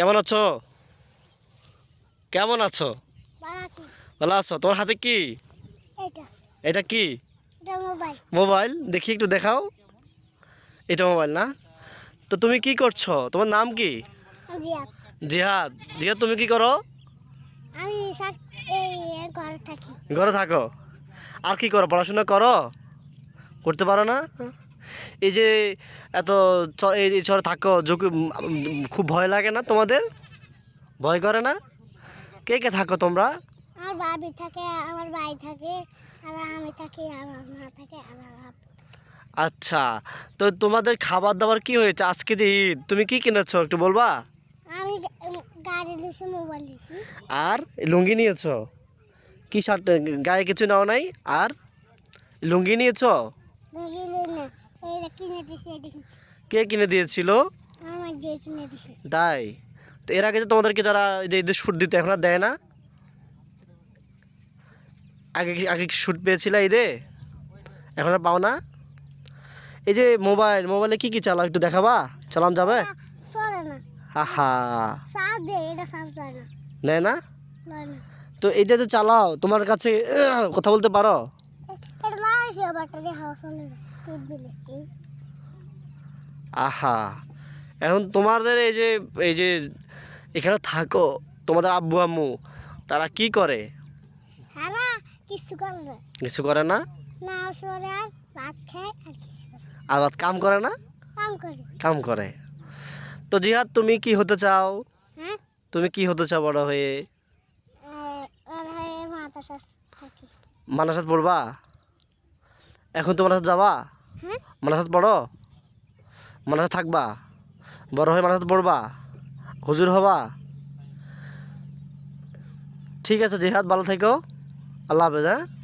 কেমন আছো? কেমন আছো? ভালো আছো। তোমার হাতে কি? এটা কি? মোবাইল। মোবাইল? দেখি একটু দেখাও। এটা মোবাইল না? তো তুমি কি করছ? তোমার নাম কি? জিহাদ জিহাদ তুমি কি করো? আমি ঘরে থাকি। ঘরে থাকো। আর কি করো? পড়াশোনা করো? করতে পারো না? এই যে এত এই শহরে থাকো ঝুঁকি খুব ভয় লাগে না তোমাদের? ভয় করে না? কে কে থাকো তোমরা? আমার বাবি থাকে আমার ভাই থাকে আর আমি থাকি আমার মা থাকে আমার আচ্ছা তো তোমাদের খাবার দাবার কি হয়েছে? আজকে যে ঈদ তুমি কি কিনেছো একটু বলবা? আমি গাড়ি দিছি মোবাইল দিছি আর লুঙ্গি নিয়েছো? কি শার্ট গায়ে কিছু নাও নাই? আর লুঙ্গি নিয়েছো? কে কিনে দিয়েছিল? তাই। তো এর আগে যে তোমাদেরকে যারা এই যে ঈদের শ্যুট দিতে এখন আর দেয় না? আগে আগে কি শ্যুট পেয়েছিলে ঈদে এখন আর পাও না? এই যে মোবাইল মোবাইলে কি কি চালাও একটু দেখাবা? চালান যাবে? আহা। দেয় না। তো এইটা যে চালাও তোমার কাছে কথা বলতে পারো? আহা এখন তোমাদের এই যে এই যে এখানে থাকো তোমাদের আব্বু আম্মু তারা কি করে? কিছু করে না। কিছু করে না? না সরে ভাত খায় আর কিছু আর বাদ কাম করে না? কাম করে। কাম করে। তো জিহাদ তুমি কি হতে চাও? হ্যাঁ? তুমি কি হতে চাও বড় হয়ে? মানাসাত পড়বা? এখন তোমার মানাসাত যাবা? মানাসাত পড়ো। মাদ্রাসা থাকবা। বড় হয়ে মাদ্রাসাত পড়বা। হুজুর হবা। ঠিক আছে, জিহাদ ভালো থেকো। আল্লাহ হাফেজ হ্যাঁ?